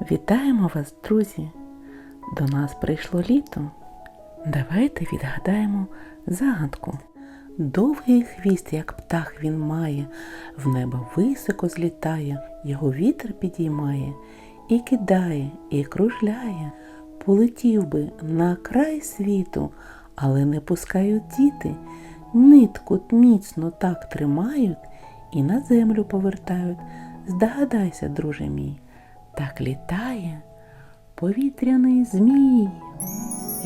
Вітаємо вас, друзі! До нас прийшло літо. Давайте відгадаємо загадку. Довгий хвіст, як птах він має, в небо високо злітає, його вітер підіймає, і кидає, і кружляє. Полетів би на край світу, але не пускають діти. Нитку міцно так тримають і на землю повертають. Здогадайся, друже мій, так літає повітряний змій.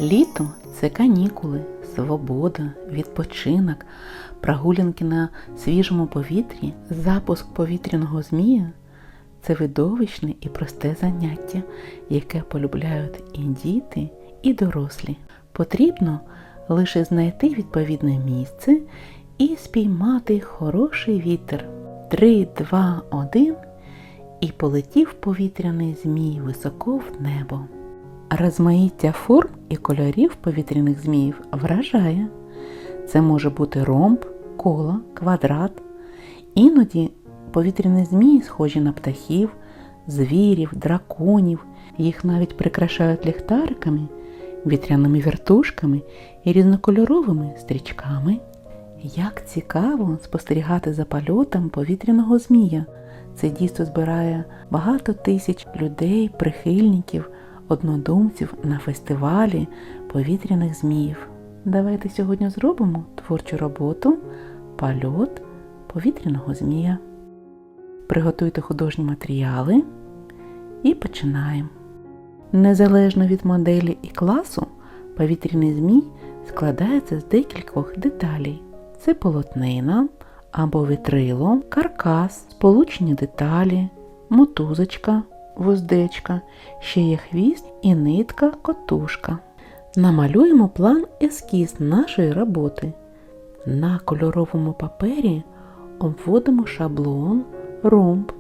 Літо це канікули, свобода, відпочинок, прогулянки на свіжому повітрі, запуск повітряного змія це видовищне і просте заняття, яке полюбляють і діти, і дорослі. Потрібно лише знайти відповідне місце і спіймати хороший вітер. Три, два, один і полетів повітряний змій високо в небо. Розмаїття форм і кольорів повітряних зміїв вражає. Це може бути ромб, коло, квадрат. Іноді повітряні змії схожі на птахів, звірів, драконів. Їх навіть прикрашають ліхтариками, вітряними вертушками і різнокольоровими стрічками. Як цікаво спостерігати за польотом повітряного змія. Це дійство збирає багато тисяч людей, прихильників, однодумців на фестивалі повітряних зміїв. Давайте сьогодні зробимо творчу роботу польот повітряного змія. Приготуйте художні матеріали і починаємо. Незалежно від моделі і класу, повітряний змій складається з декількох деталей. Це полотнина або вітрило, каркас, сполучені деталі, мотузочка, вуздечка, ще є хвіст і нитка котушка. Намалюємо план ескіз нашої роботи. На кольоровому папері обводимо шаблон, ромб.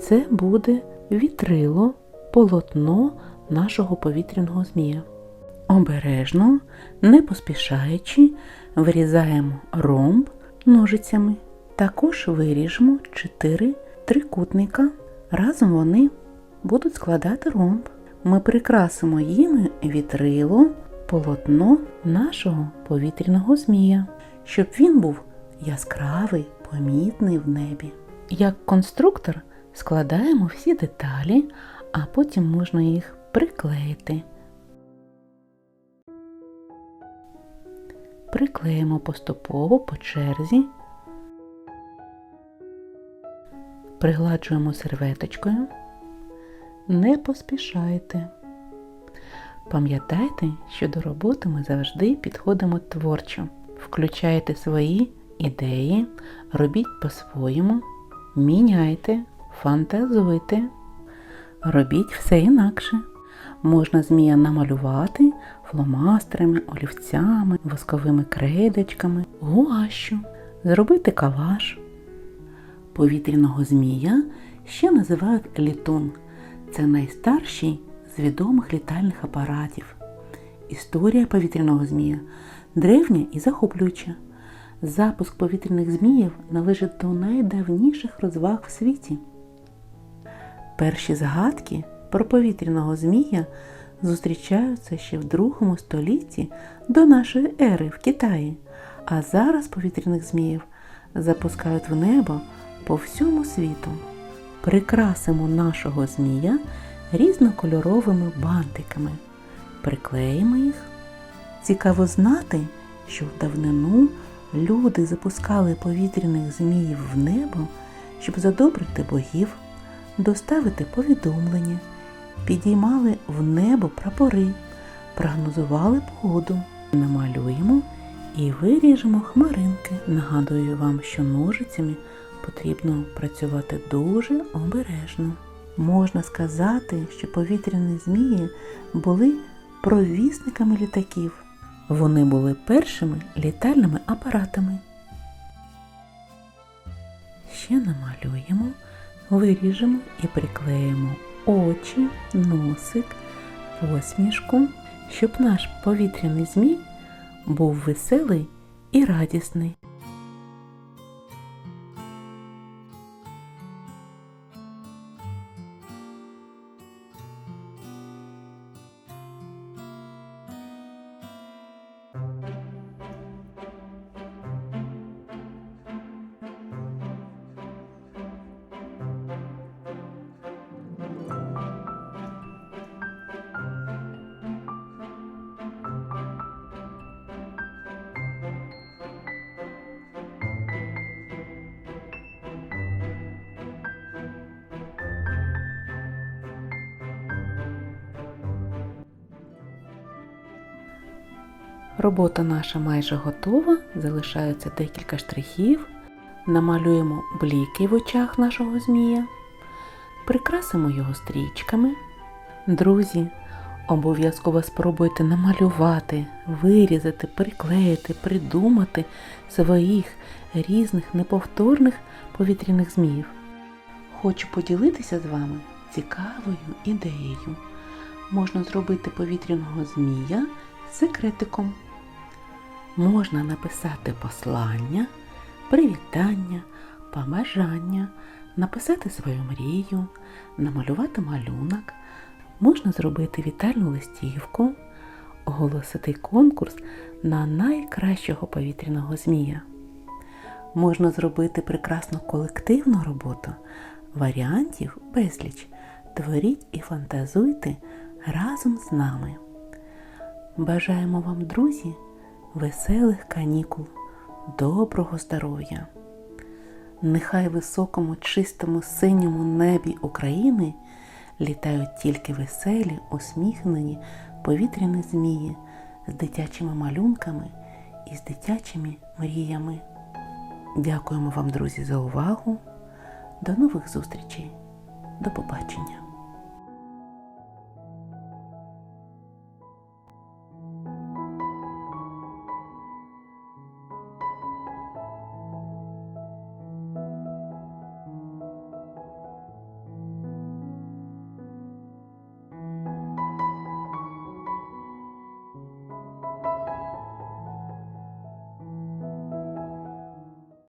Це буде вітрило, полотно нашого повітряного змія. Обережно, не поспішаючи, вирізаємо ромб ножицями. Також виріжемо 4 трикутника. Разом вони будуть складати ромб. Ми прикрасимо їм вітрило, полотно нашого повітряного змія, щоб він був яскравий, помітний в небі. Як конструктор складаємо всі деталі, а потім можна їх приклеїти. Приклеїмо поступово по черзі, пригладжуємо серветочкою. Не поспішайте. Пам'ятайте, що до роботи ми завжди підходимо творчо. Включайте свої ідеї, робіть по-своєму, міняйте, фантазуйте, робіть все інакше. Можна змія намалювати фломастерами, олівцями, восковими крейдочками, гуашю, зробити калаш. Повітряного змія ще називають літун. Це найстарший з відомих літальних апаратів. Історія повітряного змія древня і захоплююча. Запуск повітряних зміїв належить до найдавніших розваг в світі. Перші згадки про повітряного змія зустрічаються ще в другому столітті до нашої ери в Китаї, а зараз повітряних зміїв запускають в небо по всьому світу. Прикрасимо нашого змія різнокольоровими бантиками, приклеїмо їх. Цікаво знати, що в давнину люди запускали повітряних зміїв в небо, щоб задобрити богів, доставити повідомлення, підіймали в небо прапори, прогнозували погоду, намалюємо і виріжемо хмаринки. Нагадую вам, що ножицями потрібно працювати дуже обережно. Можна сказати, що повітряні змії були провісниками літаків. Вони були першими літальними апаратами. Ще намалюємо, виріжемо і приклеїмо очі, носик, посмішку, щоб наш повітряний змій був веселий і радісний. Робота наша майже готова, залишається декілька штрихів. Намалюємо бліки в очах нашого змія, прикрасимо його стрічками. Друзі, обов'язково спробуйте намалювати, вирізати, приклеїти, придумати своїх різних неповторних повітряних зміїв. Хочу поділитися з вами цікавою ідеєю. Можна зробити повітряного змія секретиком. Можна написати послання, привітання, побажання, написати свою мрію, намалювати малюнок. Можна зробити вітальну листівку, оголосити конкурс на найкращого повітряного змія. Можна зробити прекрасну колективну роботу, варіантів безліч. Творіть і фантазуйте разом з нами. Бажаємо вам, друзі, веселих канікул, доброго здоров'я. Нехай високому, чистому, синьому небі України літають тільки веселі, усміхнені повітряні змії з дитячими малюнками і з дитячими мріями. Дякуємо вам, друзі, за увагу. До нових зустрічей. До побачення.